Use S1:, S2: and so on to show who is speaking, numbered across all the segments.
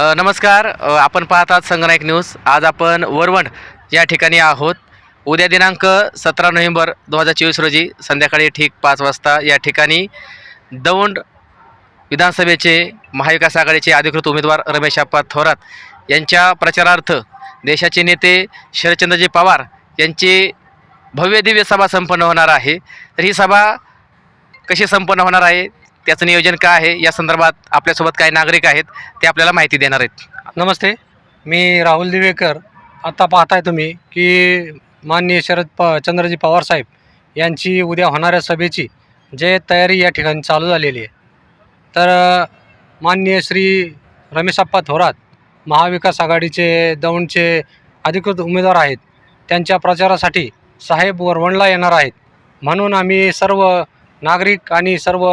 S1: नमस्कार. आपण पाहतात संगनायक न्यूज. आज आपण वरवंड या ठिकाणी आहोत. उद्या दिनांक सतरा नोव्हेंबर दोन हजार चोवीस रोजी संध्याकाळी ठीक पाच वाजता या ठिकाणी दौंड विधानसभेचे महाविकास आघाडीचे अधिकृत उमेदवार रमेश आप्पा थोरात यांच्या प्रचारार्थ देशाचे नेते शरदचंद्रजी पवार यांची भव्य दिव्य सभा संपन्न होणार आहे. तर ही सभा कशी संपन्न होणार आहे? त्याचं नियोजन काय आहे? या संदर्भात आपल्यासोबत काही नागरिक आहेत ते आपल्याला माहिती देणार आहेत.
S2: नमस्ते मी राहुल दिवेकर. आता पाहताय तुम्ही की माननीय शरद प चंद्रजी पवारसाहेब यांची उद्या होणाऱ्या सभेची जे तयारी या ठिकाणी चालू झालेली आहे. तर माननीय श्री रमेशप्पा थोरात महाविकास आघाडीचे दौंडचे अधिकृत उमेदवार आहेत. त्यांच्या प्रचारासाठी साहेब वरवणला येणार आहेत. म्हणून आम्ही सर्व नागरिक आणि सर्व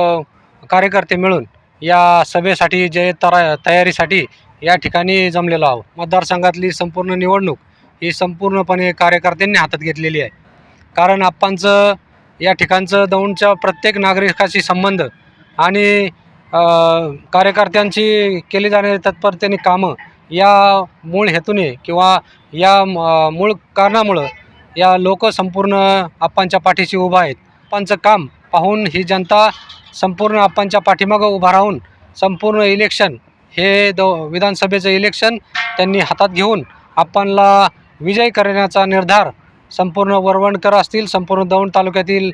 S2: कार्यकर्ते मिळून या सभेसाठी जे तरा तयारीसाठी या ठिकाणी जमलेलो आहोत. मतदारसंघातली संपूर्ण निवडणूक ही संपूर्णपणे कार्यकर्त्यांनी हातात घेतलेली आहे. कारण आप्पांचं या ठिकाणचं दौंडच्या प्रत्येक नागरिकाशी संबंध आणि कार्यकर्त्यांची केली जाणारी तत्परतेने कामं या मूळ हेतूने किंवा या मूळ कारणामुळं या लोक संपूर्ण आप्पांच्या पाठीशी उभा आहेत. आप्पांचं काम पाहून ही जनता संपूर्ण आपणच्या पाठीमागं उभा राहून संपूर्ण इलेक्शन हे द विधानसभेचं इलेक्शन त्यांनी हातात घेऊन आपणला विजय करण्याचा निर्धार संपूर्ण वरवणकर असतील संपूर्ण दौंड तालुक्यातील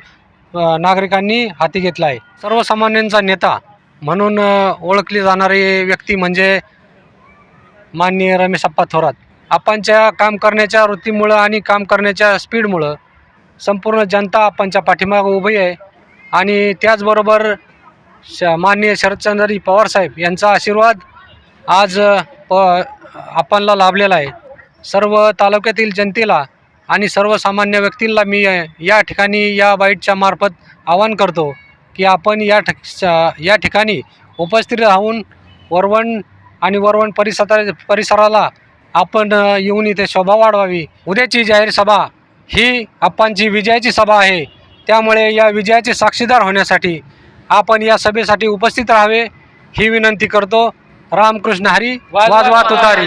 S2: नागरिकांनी हाती घेतला आहे. सर्वसामान्यांचा नेता म्हणून ओळखली जाणारी व्यक्ती म्हणजे माननीय रमेशप्पा थोरात. आप्पांच्या काम करण्याच्या वृत्तीमुळं आणि काम करण्याच्या स्पीडमुळं संपूर्ण जनता आप्पांच्या पाठीमागं उभी आहे. आणि त्याचबरोबर श माननीय शरदचंद्रजी पवारसाहेब यांचा आशीर्वाद आज प आपणला लाभलेला आहे. सर्व तालुक्यातील जनतेला आणि सर्वसामान्य व्यक्तींना मी या ठिकाणी या बाईटच्या मार्फत आवाहन करतो की आपण या ठिक या ठिकाणी उपस्थित राहून वरवण आणि वरवण परिसरा परिसराला आपण येऊन इथे शोभा वाढवावी. उद्याची जाहीर सभा ही आप्पांची विजयाची सभा आहे. त्यामुळे या विजयाचे साक्षीदार होण्यासाठी आपण या सभेसाठी उपस्थित राहावे ही विनंती करतो. रामकृष्ण हरी वाजवा तुतारी.